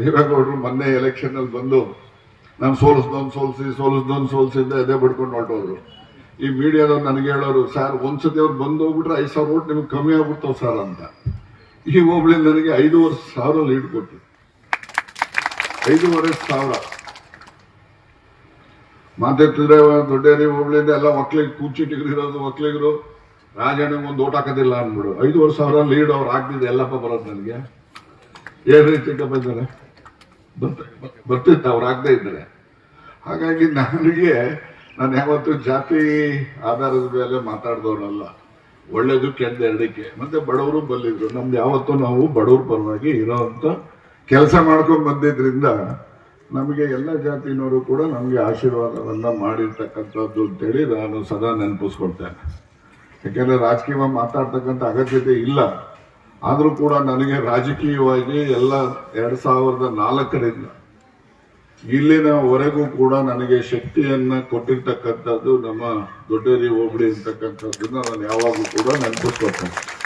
ದೇವೇಗೌಡರು ಮೊನ್ನೆ ಎಲೆಕ್ಷನ್ ಅಲ್ಲಿ ಬಂದು, ನಾನು ಸೋಲ್ಸಿ ಸೋಲಿಸಿ ಸೋಲಿಸ್ದವ್ನು ಸೋಲಿಸಿದ್ದೆ ಎದೆ ಬಿಡ್ಕೊಂಡು ಹೊರಟೋದ್ರು. ಈ ಮೀಡಿಯಾದವ್ರು ನನಗೆ ಹೇಳೋರು, ಸರ್, ಒಂದ್ಸತಿ ಅವ್ರು ಬಂದು ಹೋಗ್ಬಿಟ್ರೆ ಐದು ಸಾವಿರ ಓಟ್ ನಿಮ್ಗೆ ಕಮ್ಮಿ ಆಗ್ಬಿಡ್ತಾವ ಸರ್ ಅಂತ. ಈ ಹೋಬಳಿ ನನಗೆ ಐದೂವರೆ ಸಾವಿರ ಲೀಡ್ ಕೊಟ್ಟು ಐದೂವರೆ ಸಾವಿರ. ಮಾತಾಡ್ತಿದ್ರೆ ದೊಡ್ಡೇರಿ ಒಬ್ಳಿಂದ ಎಲ್ಲ ಮಕ್ಳಿಗೆ ಕೂಚಿಟ್ಟಿಗ್ರು ಇರೋದು ಒಕ್ಲಿಗರು ರಾಜಣ್ಣ ಒಂದು ಓಟ್ ಹಾಕೋದಿಲ್ಲ ಅಂದ್ಬಿಡು. ಐದೂವರೆ ಸಾವಿರ ಲೀಡ್ ಅವ್ರು ಹಾಕ್ತಿದ್ದೆ ಎಲ್ಲಪ್ಪ ಬರೋದು ನನಗೆ. ಏನ್ ರೀತಿ ಬಂದರೆ ಬರ್ತಿತ್ತು, ಅವ್ರು ಆಗದೆ ಇದ್ದಾರೆ. ಹಾಗಾಗಿ ನನಗೆ, ನಾನು ಯಾವತ್ತೂ ಜಾತಿ ಆಧಾರದ ಮೇಲೆ ಮಾತಾಡ್ದವನಲ್ಲ ಒಳ್ಳೇದು ಕೆಟ್ಟ ಎರಡಕ್ಕೆ ಮತ್ತೆ ಬಡವರು ಬಲ್ಲಿದ್ರು ನಮ್ದು ಯಾವತ್ತೂ ನಾವು ಬಡವ್ರ ಪರವಾಗಿ ಇರೋವಂಥ ಕೆಲಸ ಮಾಡ್ಕೊಂಡು ಬಂದಿದ್ರಿಂದ ನಮಗೆ ಎಲ್ಲ ಜಾತಿನವರು ಕೂಡ ನಮಗೆ ಆಶೀರ್ವಾದವನ್ನ ಮಾಡಿರ್ತಕ್ಕಂಥದ್ದು ಅಂತೇಳಿ ನಾನು ಸದಾ ನೆನಪಿಸ್ಕೊಳ್ತೇನೆ. ಯಾಕೆಂದ್ರೆ ರಾಜಕೀಯ ಮಾತಾಡ್ತಕ್ಕಂಥ ಅಗತ್ಯತೆ ಇಲ್ಲ. ಆದರೂ ಕೂಡ ನನಗೆ ರಾಜಕೀಯವಾಗಿ ಎಲ್ಲ ಎರಡು ಸಾವಿರದ ನಾಲ್ಕರಿಂದ ಇಲ್ಲಿನವರೆಗೂ ಕೂಡ ನನಗೆ ಶಕ್ತಿಯನ್ನು ಕೊಟ್ಟಿರ್ತಕ್ಕಂಥದ್ದು ನಮ್ಮ ದೊಡ್ಡೇರಿ ಹೋಬಳಿ ಅಂತಕ್ಕಂಥದ್ದನ್ನ ನಾನು ಯಾವಾಗಲೂ ಕೂಡ ನೆನಪಿಸ್ಕೊಳ್ತೇನೆ.